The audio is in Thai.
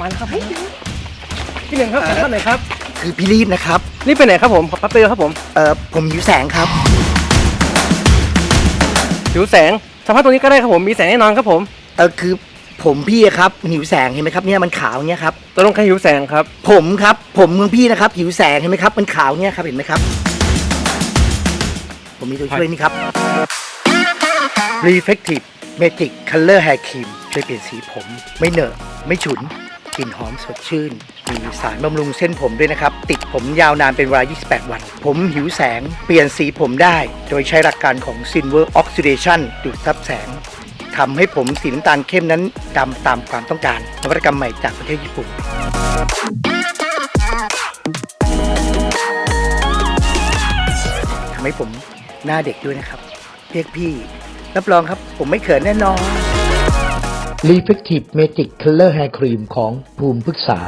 มาแล้วครับพี่หนึ่งครับขอท่านหน่อยครับคือพี่รีบนะครับนี่ไปไหนครับผมขอแป๊บเดียวครับผมเอ่อผมหิวแสงครับหิวแสงสัมภาษณ์ตรงนี้ก็ได้ครับผมมีแสงแน่นอนครับผมเออคือผมพี่อะครับหิวแสงเห็นไหมครับเนี่ยมันขาวเนี่ยครับตกลงใครหิวแสงครับ ผมครับ ผมเมืองพี่นะครับ หิวแสงเห็นไหมครับ มันขาวเนี่ยครับเห็นไหมครับ ผมมีตัวช่วยนี่ครับ Reflective Magic Color Hair Cream ช่วยเปลี่ยนสีผม ไม่เหนอะไม่ฉุน กลิ่นหอมสดชื่น มีสารบำรุงเส้นผมด้วยนะครับ ติดผมยาวนานเป็นเวลา 28 วัน ผมหิวแสง เปลี่ยนสีผมได้ โดยใช้หลักการของ Silver Oxidation ดูดซับแสงทำให้ผมสีน้ำตาลเข้มนั้นดำตามความต้องการนวัตกรรมใหม่จากประเทศญี่ปุ่นทำให้ผมหน้าเด็กด้วยนะครับ เรียกพี่ รับรองครับผมไม่เขินแน่นอน Reflective Magic Color Hair Cream ของภูมิพฤกษา